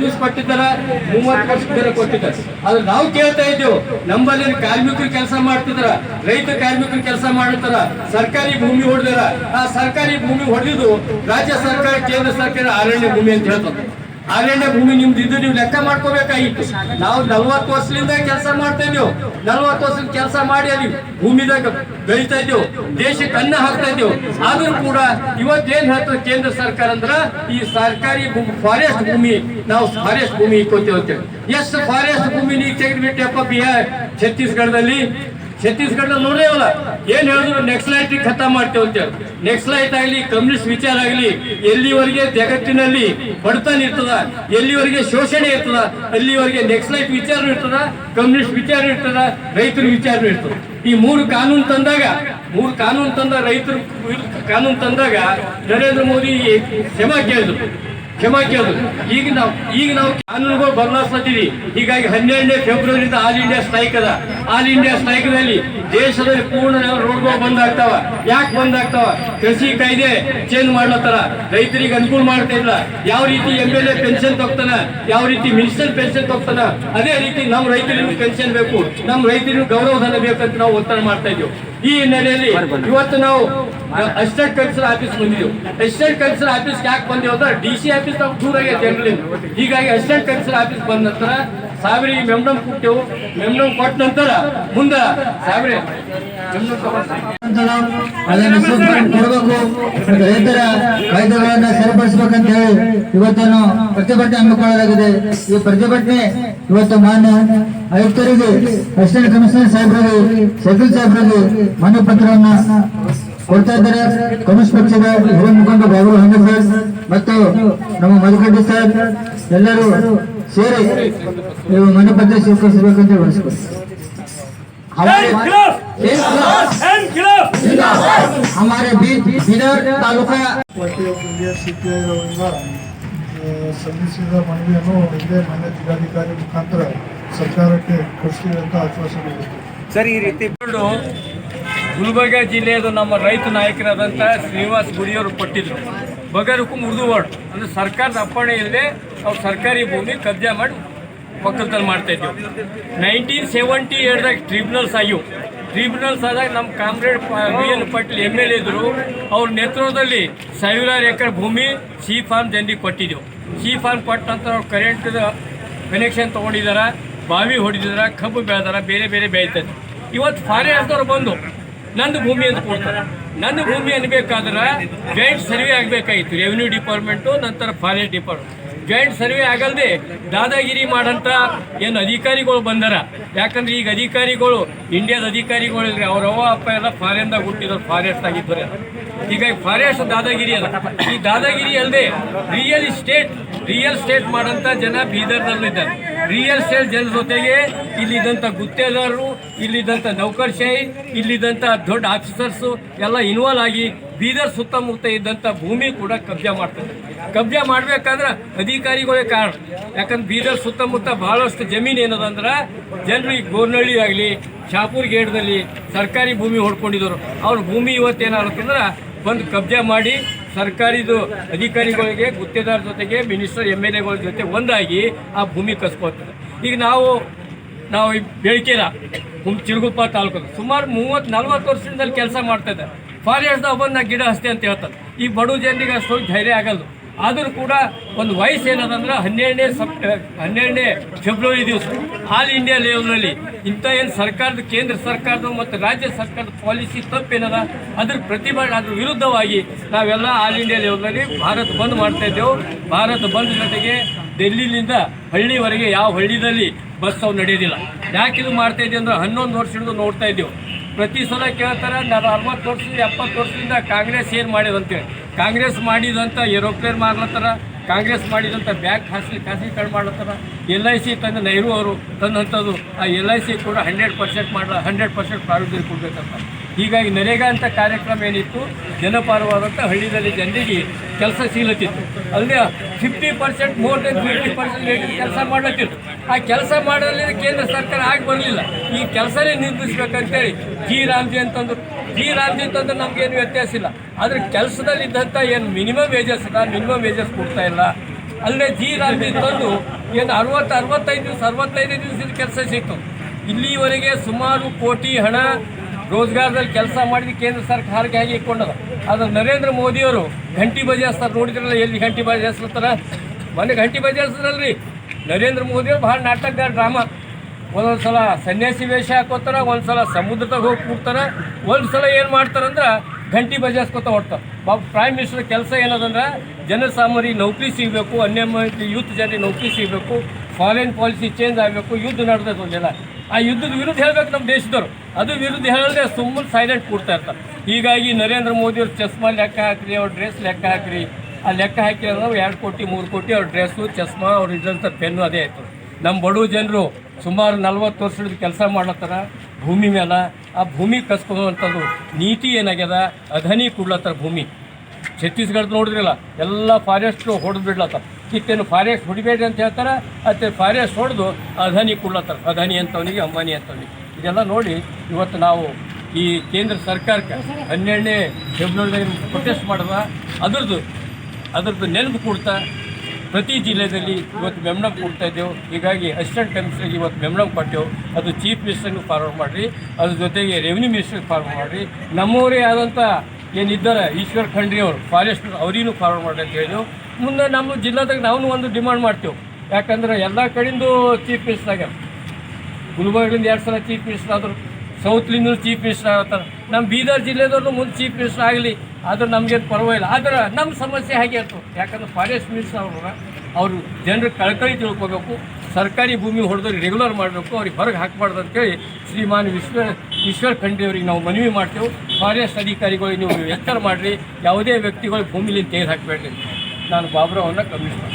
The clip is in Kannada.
ದಿವಸ ಕೊಟ್ಟಿದ್ದಾರ, ಮೂವತ್ತು ವರ್ಷ ಕೊಟ್ಟಿದ್ದಾರೆ. ಆದ್ರೆ ನಾವು ಕೇಳ್ತಾ ಇದ್ದೇವೆ, ನಮ್ಮಲ್ಲಿನ ಕಾರ್ಮಿಕರು ಕೆಲಸ ಮಾಡ್ತಿದಾರ ರೈತ ಕಾರ್ಮಿಕರು ಕೆಲಸ ಮಾಡ್ತಾರ ಸರ್ಕಾರಿ ಭೂಮಿ ಹೊಡೆದಾರ ಆ ಸರ್ಕಾರಿ ಭೂಮಿ ಹೊಡೆದಿದ್ದು ರಾಜ್ಯ ಸರ್ಕಾರ, ಕೇಂದ್ರ ಸರ್ಕಾರ ಅರಣ್ಯ ಭೂಮಿ ಅಂತ ಹೇಳ್ತದೆ. ಅರಣ್ಯ ಭೂಮಿ ನಿಮ್ದು ಇದು ನೀವು ಲೆಕ್ಕ ಮಾಡ್ಕೋಬೇಕಾಗಿತ್ತು. ನಾವು ನಲ್ವತ್ತು ವರ್ಷದಿಂದ ಕೆಲಸ ಮಾಡ್ತಾ ಇದ್ದೇವೆ. ನಲ್ವತ್ತು ವರ್ಷದ ಕೆಲಸ ಮಾಡಿ ಅಲ್ಲಿ ಭೂಮಿದಾಗ ಬೆಳಿತಾ ಇದ್ದೇವೆ. ದೇಶಕ್ಕೆ ಅನ್ನ ಹಾಕ್ತಾ ಇದ್ದೇವೆ. ಆದ್ರೂ ಕೂಡ ಇವತ್ತೇನ್ ಹೇಳ್ತದೆ ಕೇಂದ್ರ ಸರ್ಕಾರ ಅಂದ್ರ ಈ ಸರ್ಕಾರಿ ಫಾರೆಸ್ಟ್ ಭೂಮಿ, ನಾವು ಫಾರೆಸ್ಟ್ ಭೂಮಿ ಇಕ್ಕೋತೇವೆ ಎಷ್ಟು ಫಾರೆಸ್ಟ್ ಭೂಮಿ ನೀವು ತೆಗೆದ್ಬಿಟ್ಟೆಪ್ಪ ಬಿಹಾರ್? ಛತ್ತೀಸ್ಗಢದಲ್ಲಿ ಛತ್ತೀಸ್ಗಢದಲ್ಲಿ ನೋಡೇವಲ್ಲ ಏನ್ ಹೇಳಿದ್ರು? ನೆಕ್ಸ್ಲೈಟ್ ಖತ ಮಾಡ್ತೇವೆ ನೆಕ್ಸ್ಟ್ ನೆಕ್ಸ್ಲೈಟ್ ಆಗಲಿ ಕಮ್ಯುನಿಸ್ಟ್ ವಿಚಾರ ಆಗಲಿ, ಎಲ್ಲಿವರೆಗೆ ಜಗತ್ತಿನಲ್ಲಿ ಬಡತನ ಇರ್ತದ? ಎಲ್ಲಿವರೆಗೆ ಶೋಷಣೆ ಇರ್ತದ? ಅಲ್ಲಿವರೆಗೆ ನೆಕ್ಸ್ಲೈಟ್ ವಿಚಾರ ಇರ್ತದ ಕಮ್ಯುನಿಸ್ಟ್ ವಿಚಾರ ಇರ್ತದ, ರೈತರ ವಿಚಾರ ಇರ್ತದ. ಈ ಮೂರು ಕಾನೂನು ತಂದಾಗ, ಮೂರು ಕಾನೂನು ತಂದ ರೈತರು, ಕಾನೂನು ತಂದಾಗ ನರೇಂದ್ರ ಮೋದಿ ಕ್ಷಮಾ ಕೇಳಿದ್ರು. ಕ್ಷಮಾ ಈಗ ನಾವು ಈಗ ನಾವು ಕಾನೂನುಗಳು ಬದಲಾಯಿಸ್ತೀವಿ ಹೀಗಾಗಿ ಹನ್ನೆರಡನೇ ಫೆಬ್ರವರಿಯಿಂದ ಆಲ್ ಇಂಡಿಯಾ ಸ್ಟ್ರೈಕ್ ಅದ. ಆಲ್ ಇಂಡಿಯಾ ಸ್ಟ್ರೈಕ್ನಲ್ಲಿ ದೇಶದಲ್ಲಿ ಪೂರ್ಣ ರೋಡ್ಗಳು ಬಂದ್ ಆಗ್ತಾವ ಯಾಕೆ ಬಂದ್ ಆಗ್ತಾವ ಕೃಷಿ ಕಾಯ್ದೆ ಚೇಂಜ್ ಮಾಡ್ಲತ್ತಾರ. ರೈತರಿಗೆ ಅನುಕೂಲ ಮಾಡ್ತಾ ಇಲ್ಲ. ಯಾವ ರೀತಿ ಎಂ ಎಲ್ ಎ ಪೆನ್ಷನ್ ತೊಗ್ತಾನ? ಯಾವ ರೀತಿ ಮಿನಿಸ್ಟರ್ ಪೆನ್ಷನ್ ತಗ್ತಾನ? ಅದೇ ರೀತಿ ನಮ್ಮ ರೈತರಿಗೂ ಪೆನ್ಷನ್ ಬೇಕು. ನಮ್ಮ ರೈತರಿಗೂ ಗೌರವಧನ ಬೇಕಂತ ನಾವು ಒತ್ತಡ ಮಾಡ್ತಾ ಇದ್ದೀವಿ. ಈ ಹಿನ್ನೆಲೆಯಲ್ಲಿ ಇವತ್ತು ನಾವು ಅಸಿಸ್ಟೆಂಟ್ ಕಮಿಷನರ್ ಆಫೀಸ್ ಬಂದಿದ್ದೆವು. ಅಸಿಸ್ಟೆಂಟ್ ಕಮಿಷನರ್ ಆಫೀಸ್ ಯಾಕೆ ಬಂದಿವೆ ಅಂದ್ರೆ ಡಿ ಸಿ ಆಫೀಸ್ ನಾವು ದೂರ ಆಗೈತೆ ಜನರಲ್ಲಿ. ಹೀಗಾಗಿ ಅಸಿಸ್ಟೆಂಟ್ ಕಮಿಷನರ್ ಆಫೀಸ್ ಬಂದ ನಂತರ ಸಾವಿರಿಗೆ ಮೆಮ್ನಮ್ ಕೊಟ್ಟೆವು ಮೆಮ್ನಮ್ ಕೊಟ್ಟ ನಂತರ ಮುಂದೆ ಸಾವಿರ ಅದನ್ನು ಸೂಕ್ಷ್ಮ ಕೊಡಬೇಕು ರೈತರ ಕಾಯ್ದೆಗಳನ್ನ ಸರಿಪಡಿಸಬೇಕಂತ ಹೇಳಿ ಇವತ್ತನ್ನು ಪ್ರತಿಭಟನೆ ಹಮ್ಮಿಕೊಳ್ಳಲಾಗಿದೆ. ಈ ಪ್ರತಿಭಟನೆ ಇವತ್ತು ಮಾನ್ಯ ಆಯುಕ್ತರಿಗೆ, ಅಸಿಸ್ಟೆಂಟ್ ಕಮಿಷನರ್ ಸಾಹೇಬರಿಗೆ ಸೆಕ್ರೆಟರಿ ಸಾಹೇಬರಿಗೆ ಮನೆ ಪತ್ರವನ್ನ ಕೊಡ್ತಾ ಇದ್ದಾರೆ. ಕಮ್ಯುನಿಸ್ಟ್ ಪಕ್ಷದ ಹಿರಿಯ ಮುಖಂಡ ಬಾಬು ಹಂಗ ಸರ್ ಮತ್ತು ನಮ್ಮ ಮಧುಕಡ್ಡಿ ಸರ್ ಎಲ್ಲರೂ ಸೇರಿ ನೀವು ಮನವಿ ಪತ್ರ ಸ್ವೀಕರಿಸಬೇಕಂತ ಬಯಸ್ಕೊಳ್ತೀನಿ हमारे बीच बिदर तालुका ಪಾರ್ಟಿಯ ಇಂಡಿಯಾ ಸಿಪಿಐ ಅವರಿಂದ ಆ, ಸಲ್ಲಿಸಿದ ಮನವಿಯನ್ನು ಇದೇ ಮನೆ ಜಿಲ್ಲಾಧಿಕಾರಿ ಮುಖಾಂತರ ಸರ್ಕಾರಕ್ಕೆ ಕೊಡ್ತೀವಿ ಅಂತ ಆಶ್ವಾಸನೆ ನೀಡಿತು ಸರ್ ಈ ರೀತಿ ಕೊಂಡು ಗುಲ್ಬರ್ಗ ಜಿಲ್ಲೆಯದು ನಮ್ಮ ರೈತ ನಾಯಕರಾದಂಥ ಶ್ರೀನಿವಾಸ್ ಗುಡಿಯವರು ಕೊಟ್ಟಿದ್ರು ಉರ್ದು ಮುರಿದುವಾಡು ಅಂದರೆ ಸರ್ಕಾರದ ಅಪ್ಪಣೆ ಇಲ್ಲದೆ ಅವ್ರು ಸರ್ಕಾರಿ ಭೂಮಿ ಕಬ್ಜಾ ಮಾಡಿ ಒಕ್ಕಲ್ತನ ಮಾಡ್ತಾ ಇದ್ವಿ ನೈನ್ಟೀನ್ ಸೆವೆಂಟಿ ಏಟ್ದಾಗ ಟ್ರಿಬ್ಯುನಲ್ಸ್ ಆಗಿವು ಟ್ರಿಬ್ಯುನಲ್ಸ್ ಆದಾಗ ನಮ್ಮ comrade B N Patil M L ಇದ್ದರು ಅವ್ರ ನೇತೃತ್ವದಲ್ಲಿ ಸಾವಿರಾರು ಎಕರೆ ಭೂಮಿ ಸಿ ಫಾರ್ಮ್ ಜನರಿಗೆ ಕೊಟ್ಟಿದ್ದೆವು. ಸಿ ಫಾರ್ಮ್ ಕೊಟ್ಟ ನಂತರ ಅವ್ರು ಕರೆಂಟ್ ಕನೆಕ್ಷನ್ ತೊಗೊಂಡಿದ್ದಾರೆ ಬಾವಿ ಹೊಡೆದಿದಾರ, ಕಬ್ಬು ಬೆಳೆದಾರ, ಬೇರೆ ಬೇರೆ ಬೆಳೀತಾರೆ ಇವತ್ತು ಫಾರೆಸ್ಟ್ದವ್ರು ಬಂದು ನಂದು ಭೂಮಿ ಅಂತ ಕೊಡ್ತಾರೆ. ನನ್ನ ಭೂಮಿ ಅನ್ಬೇಕಾದ್ರೆ ಜಾಯಿಂಟ್ ಸರ್ವೆ ಆಗಬೇಕಾಗಿತ್ತು. ರೆವಿನ್ಯೂ ಡಿಪಾರ್ಟ್ಮೆಂಟು ನಂತರ ಫಾರೆಸ್ಟ್ ಡಿಪಾರ್ಟ್ಮೆಂಟ್ ಜಾಯಿಂಟ್ ಸರ್ವೆ ಆಗಲ್ದೆ ದಾದಾಗಿರಿ ಮಾಡಂತ ಏನು ಅಧಿಕಾರಿಗಳು ಬಂದಾರ. ಯಾಕಂದ್ರೆ ಈಗ ಅಧಿಕಾರಿಗಳು ಇಂಡಿಯಾದ ಅಧಿಕಾರಿಗಳು ಇಲ್ರಿ, ಅವ್ರ ಅಪ್ಪ ಎಲ್ಲ ಫಾರೆನ್ದಾಗ ಹುಟ್ಟಿದ್ರು ಫಾರೆಸ್ಟ್ ಆಗಿದ್ದಾರೆ ಹೀಗಾಗಿ ಫಾರೆಸ್ಟ್ ದಾದಾಗಿರಿ ಅಲ್ಲ. ಈ ದಾದಾಗಿರಿ ಅಲ್ಲದೆ ರಿಯಲ್ ಎಸ್ಟೇಟ್ ರಿಯಲ್ ಎಸ್ಟೇಟ್ ಮಾಡಂತ ಜನ ಬೀದರ್ನಲ್ಲಿದ್ದಾರೆ ರಿಯಲ್ ಸ್ಟೇಟ್ ಜನರ ಜೊತೆಗೆ ಇಲ್ಲಿದ್ದಂಥ ಗುತ್ತೇದಾರರು, ಇಲ್ಲಿದ್ದಂಥ ನೌಕರ್ಶಾಹಿ, ಇಲ್ಲಿದ್ದಂಥ ದೊಡ್ಡ ಆಫೀಸರ್ಸು ಎಲ್ಲ ಇನ್ವಾಲ್ವ್ ಆಗಿ ಬೀದರ್ ಸುತ್ತಮುತ್ತ ಇದ್ದಂಥ ಭೂಮಿ ಕೂಡ ಕಬ್ಜಾ ಮಾಡ್ತಾರೆ. ಕಬ್ಜಾ ಮಾಡಬೇಕಾದ್ರೆ ಅಧಿಕಾರಿಗಳೇ ಕಾರಣ. ಯಾಕಂದ್ರೆ ಬೀದರ್ ಸುತ್ತಮುತ್ತ ಬಹಳಷ್ಟು ಜಮೀನು ಏನದಂದ್ರೆ ಜನರು ಈ ಗೋರ್ನಳ್ಳಿ ಆಗಲಿ ಶಾಪುರ್ ಗೇಟ್ದಲ್ಲಿ ಸರ್ಕಾರಿ ಭೂಮಿ ಹೊಡ್ಕೊಂಡಿದ್ದರು. ಅವ್ರ ಭೂಮಿ ಇವತ್ತೇನಾಗುತ್ತಂದ್ರೆ ಬಂದು ಕಬ್ಜಾ ಮಾಡಿ ಸರ್ಕಾರಿದು ಅಧಿಕಾರಿಗಳಿಗೆ, ಗುತ್ತೇದಾರ ಜೊತೆಗೆ ಮಿನಿಸ್ಟರ್ ಎಂ ಎಲ್ ಎಗಳ ಜೊತೆ ಒಂದಾಗಿ ಆ ಭೂಮಿ ಕಸ್ಕೋತಾರೆ ಈಗ ನಾವು ನಾವು ಬೆಳಕಿರ, ಹುಮ್, ಚಿರುಗುಪ್ಪ ತಾಲೂಕು ಸುಮಾರು ಮೂವತ್ತು, ನಲ್ವತ್ತು ವರ್ಷದಿಂದ ಕೆಲಸ ಮಾಡ್ತಾ ಇದ್ದಾರೆ. ಫಾರೆಸ್ಟ್ದಾಗ ಬಂದು ನಾ ಗಿಡ ಹಸ್ತೆ ಅಂತ ಹೇಳ್ತಾರೆ. ಈ ಬಡ ಜನರಿಗೆ ಅಷ್ಟು ಧೈರ್ಯ ಆಗಲ್ಲ ಆದರೂ ಕೂಡ ಒಂದು ವಯಸ್ಸು ಏನದಂದ್ರೆ ಹನ್ನೆರಡನೇ ಸಪ್ ಹನ್ನೆರಡನೇ ಫೆಬ್ರವರಿ ದಿವಸ ಆಲ್ ಇಂಡಿಯಾ ಲೆವೆಲ್ನಲ್ಲಿ ಇಂಥ ಏನು ಸರ್ಕಾರದ, ಕೇಂದ್ರ ಸರ್ಕಾರದ ಮತ್ತು ರಾಜ್ಯ ಸರ್ಕಾರದ ಪಾಲಿಸಿ ತಪ್ಪೇನದ? ಅದ್ರ ಪ್ರತಿಭಟನೆ ಅದ್ರ ವಿರುದ್ಧವಾಗಿ ನಾವೆಲ್ಲ ಆಲ್ ಇಂಡಿಯಾ ಲೆವೆಲ್ನಲ್ಲಿ ಭಾರತ್ ಬಂದ್ ಮಾಡ್ತಾ ಇದ್ದೆವು. ಭಾರತ್ ಬಂದ್ ಜೊತೆಗೆ ಡೆಲ್ಲಿಲಿಂದ ಹಳ್ಳಿವರೆಗೆ ಯಾವ ಹಳ್ಳಿದಲ್ಲಿ ಬಸ್ ಅವು ನಡೆಯೋದಿಲ್ಲ. ಯಾಕೆ ಇದು ಮಾಡ್ತಾ ಇದ್ದೀವಿ ಅಂದ್ರೆ ಹನ್ನೊಂದು ವರ್ಷದಿಂದ ನೋಡ್ತಾ ಇದ್ದೀವಿ. ಪ್ರತಿ ಸಲ ಕೇಳ್ತಾರೆ ನಾನು ಅರವತ್ತು ವರ್ಷ ಎಪ್ಪತ್ತು ವರ್ಷದಿಂದ ಕಾಂಗ್ರೆಸ್ ಏನು ಮಾಡಿದೆ ಅಂತೇಳಿ ಕಾಂಗ್ರೆಸ್ ಮಾಡಿದಂಥ ಏರೋಪ್ಲೇನ್ ಮಾಡ್ಲತ್ತಾರ ಕಾಂಗ್ರೆಸ್ ಮಾಡಿದಂಥ ಬ್ಯಾಂಕ್ ಖಾಸಗಿ ಖಾಸಗೀಕರಣ ಮಾಡ್ಲತ್ತಾರ ಎಲ್ ಐ ಸಿ ತಂದು ನೆಹರು ಅವರು ತಂದಂಥದ್ದು ಆ ಎಲ್ ಐ ಸಿ ಕೂಡ ಹಂಡ್ರೆಡ್ ಪರ್ಸೆಂಟ್ ಮಾಡಲ, ಹಂಡ್ರೆಡ್ ಪರ್ಸೆಂಟ್ ಪ್ರಾರಂಭದಲ್ಲಿ ಕೊಡಬೇಕಂತ. ಹೀಗಾಗಿ ನರೇಗಾ ಅಂತ ಕಾರ್ಯಕ್ರಮ ಏನಿತ್ತು ಜನಪರವಾದಂಥ ಹಳ್ಳಿಯಲ್ಲಿ ಜನರಿಗೆ ಕೆಲಸ ಸಿಗ್ಲತ್ತಿತ್ತು. ಅಲ್ಲದೆ fifty percent more than fifty percent ಕೆಲಸ ಮಾಡ್ಲತ್ತಿತ್ತು ಆ ಕೆಲಸ ಮಾಡೋಲ್ಲಿ ಕೇಂದ್ರ ಸರ್ಕಾರ ಆಗಿ ಬರಲಿಲ್ಲ. ಈ ಕೆಲಸನೇ ನಿರ್ಮಿಸ್ಬೇಕಂತೇಳಿ ಜಿ ರಾಮ್ಜಿ ಅಂತಂದ್ರು. ಜಿ ರಾಮ್ಜಿ ಅಂತಂದ್ರೆ ನಮ್ಗೇನು ವ್ಯತ್ಯಾಸ ಇಲ್ಲ. ಆದರೆ ಕೆಲಸದಲ್ಲಿದ್ದಂಥ ಏನು ಮಿನಿಮಮ್ ವೇಜಸ್ ಅದ, ಮಿನಿಮಮ್ ವೇಜಸ್ ಕೊಡ್ತಾ ಇಲ್ಲ. ಅಲ್ಲೇ ಜಿ ರಾಮ್ಜಿ ತಂದು ಏನು ಅರವತ್ತು, ಅರವತ್ತೈದು ದಿವಸ, ಅರವತ್ತೈದು ದಿವಸದ ಕೆಲಸ ಸಿಕ್ತು. ಇಲ್ಲಿವರೆಗೆ ಸುಮಾರು ಕೋಟಿ ಹಣ ರೋಜ್ಗಾರದಲ್ಲಿ ಕೆಲಸ ಮಾಡಿದ ಕೇಂದ್ರ ಸರ್ಕಾರಕ್ಕೆ ಹೇಗೆ ಇಟ್ಕೊಂಡದ ಆದ್ರೆ ನರೇಂದ್ರ ಮೋದಿಯವರು ಗಂಟಿ ಬಜಾಯಿಸ್ತಾರೆ. ನೋಡಿದ್ರಲ್ಲ ಎಲ್ಲಿ ಗಂಟಿ ಬಜಾಯಿಸ್ತಾರ ಮೊನ್ನೆ ಗಂಟಿ ಬಜಾಯಿಸಿದ್ರಲ್ರಿ. ನರೇಂದ್ರ ಮೋದಿಯವ್ರು ಭಾಳ ನಾಟಕಗಾರ ಡ್ರಾಮಾ ಒಂದೊಂದು ಸಲ ಸನ್ಯಾಸಿ ವೇಷ ಹಾಕೋತಾರ, ಒಂದು ಸಲ ಸಮುದ್ರದಾಗ ಹೋಗಿ ಕೂಡ್ತಾರೆ ಒಂದು ಸಲ ಏನು ಮಾಡ್ತಾರಂದ್ರೆ ಗಂಟಿ ಬಜಾಯಿಸ್ಕೊತ ಹೊಡ್ತಾರೆ ಬಾಬು ಪ್ರೈಮ್ ಮಿನಿಸ್ಟರ್ ಕೆಲಸ ಏನದಂದ್ರೆ ಜನಸಾಮಾನ್ಯರಿಗೆ ನೌಕರಿ ಸಿಗಬೇಕು ಅನ್ಯಮಿತ ಯೂತ್ ಜನರಿಗೆ ನೌಕರಿ ಸಿಗಬೇಕು ಫಾರಿನ್ ಪಾಲಿಸಿ ಚೇಂಜ್ ಆಗಬೇಕು, ಯುದ್ಧ ನಡೆದೈತೆ ಒಂದೆಲ್ಲ. ಆ ಯುದ್ಧದ ವಿರುದ್ಧ ಹೇಳ್ಬೇಕು ನಮ್ಮ ದೇಶದವರು. ಅದು ವಿರುದ್ಧ ಹೇಳಿದ್ರೆ ಸುಮ್ಮನೆ ಸೈಲೆಂಟ್ ಕೂಡ್ತಾ ಇರ್ತಾರೆ. ಹೀಗಾಗಿ ನರೇಂದ್ರ ಮೋದಿಯವ್ರ ಚಸ್ಮಾ ಲೆಕ್ಕ ಹಾಕ್ರಿ, ಅವ್ರ ಡ್ರೆಸ್ ಲೆಕ್ಕ ಹಾಕ್ರಿ. ಆ ಲೆಕ್ಕ ಹಾಕಿ ನಾವು ಎರಡು ಕೋಟಿ, ಮೂರು ಕೋಟಿ ಅವ್ರ ಡ್ರೆಸ್ಸು, ಚಸ್ಮಾ, ಅವ್ರು ಇದ್ದಂಥ ಪೆನ್ನು ಅದೇ ಆಯಿತು. ನಮ್ಮ ಬಡವ ಜನರು ಸುಮಾರು ನಲ್ವತ್ತು ವರ್ಷದ ಕೆಲಸ ಮಾಡ್ಲತ್ತಾರ, ಭೂಮಿ ಮೇಲೆ ಆ ಭೂಮಿ ಕಸ್ಕೊಳ್ಳುವಂಥದ್ದು ನೀತಿ ಏನಾಗ್ಯದ? ಅಧನಿ ಕೊಡ್ಲತ್ತಾರ ಭೂಮಿ. ಛತ್ತೀಸ್ಗಢ ನೋಡಿದ್ರಲ್ಲ, ಎಲ್ಲ ಫಾರೆಸ್ಟ್ ಹೊಡೆದು ಬಿಡ್ಲತ್ತಾರ. ಕಿತ್ತೇನು ಫಾರೆಸ್ಟ್ ಹೊಡಿಬೇಡಿ ಅಂತ ಹೇಳ್ತಾರೆ, ಅತ್ತೆ ಫಾರೆಸ್ಟ್ ಹೊಡೆದು ಅಧನಿ ಕೊಡ್ಲತ್ತಾರ. ಅಧನಿ ಅಂತವನಿಗೆ, ಅಂಬಾನಿ ಅಂತವನಿಗೆ. ಇದೆಲ್ಲ ನೋಡಿ ಇವತ್ತು ನಾವು ಈ ಕೇಂದ್ರ ಸರ್ಕಾರಕ್ಕೆ ಹನ್ನೆರಡನೇ ಫೆಬ್ರವರಿದಾಗ ಪ್ರೊಟೆಸ್ಟ್ ಮಾಡಿದ ಅದ್ರದ್ದು ಅದ್ರದ್ದು ನೆನಪು ಕೊಡ್ತಾ ಪ್ರತಿ ಜಿಲ್ಲೆಯಲ್ಲಿ ಇವತ್ತು ಮೆಮ್ನಮ್ ಕೊಡ್ತಾ ಇದ್ದೆವು. ಹೀಗಾಗಿ ಅಸಿಸ್ಟೆಂಟ್ ಕಮಿಷನರ್ಗೆ ಇವತ್ತು ಮೆಮ್ನಮ್ ಕೊಟ್ಟೆವು ಅದು ಚೀಫ್ ಮಿನಿಸ್ಟರ್ಗೆ ಫಾರ್ವರ್ಡ್ ಮಾಡಿರಿ. ಅದ್ರ ಜೊತೆಗೆ ರೆವಿನ್ಯೂ ಮಿನಿಸ್ಟರ್ಗೆ ಫಾರ್ವರ್ಡ್ ಮಾಡಿರಿ. ನಮ್ಮವರೇ ಆದಂಥ ಏನಿದ್ದಾರೆ, ಈಶ್ವರ್ ಖಂಡ್ರಿ ಅವರು, ಫಾರೆಸ್ಟ್ ಅವರಿಗೂ ಫಾರ್ವರ್ಡ್ ಮಾಡಿ ಅಂತ ಹೇಳಿದೆವು ಮುಂದೆ ನಮ್ಮ ಜಿಲ್ಲಾದಾಗ ನಾವು ಒಂದು ಡಿಮಾಂಡ್ ಮಾಡ್ತೇವೆ. ಯಾಕಂದ್ರೆ ಎಲ್ಲ ಕಡೆಯಿಂದ ಚೀಫ್ ಮಿನಿಸ್ಟರ್ ಆಗ್ಯಾರ. ಗುಲ್ಬರ್ಗದಿಂದ ಎರಡು ಸಲ ಚೀಫ್ ಮಿನಿಸ್ಟರ್ ಆದರು ಸೌತ್ಲಿಂದ ಚೀಫ್ ಮಿನಿಸ್ಟರ್ ಆಗ್ತಾರೆ ನಮ್ಮ ಬೀದರ್ ಜಿಲ್ಲೆದವ್ರು ಮುಂದೆ ಚೀಫ್ ಮಿನಿಸ್ಟರ್ ಆಗಲಿ. ಆದ್ರೆ ನಮಗೇನು ಪರವಾಗಿಲ್ಲ. ಆದ್ರೆ ನಮ್ಮ ಸಮಸ್ಯೆ ಹಾಗೆ ಇತ್ತು ಯಾಕಂದ್ರೆ ಫಾರೆಸ್ಟ್ ಮಿನಿಸ್ಟರ್ ಅವರು ಅವರು ಜನರು ಕಳ್ಕಳಿ ತಿಳ್ಕೊಬೇಕು. ಸರ್ಕಾರಿ ಭೂಮಿ ಹೊಡೆದವ್ರಿಗೆ ರೆಗ್ಯುಲರ್ ಮಾಡಬೇಕು. ಅವ್ರಿಗೆ ಹೊರಗೆ ಹಾಕಬಾರ್ದು ಅಂತೇಳಿ ಶ್ರೀಮಾನ್ ವಿಶ್ವ, ಈಶ್ವರ್ ಖಂಡ್ರಿ ಅವರಿಗೆ ನಾವು ಮನವಿ ಮಾಡ್ತೇವೆ. ಫಾರೆಸ್ಟ್ ಅಧಿಕಾರಿಗಳಿಗೆ ನೀವು ಎಚ್ಚರ ಮಾಡಿರಿ. ಯಾವುದೇ ವ್ಯಕ್ತಿಗಳು ಭೂಮಿಲಿ ತೆಗೆದು ಹಾಕಬೇಡ್ರಿ ನಾನು ಬಾಬ್ರಾವನ್ನ ಕಮಿಷನರ್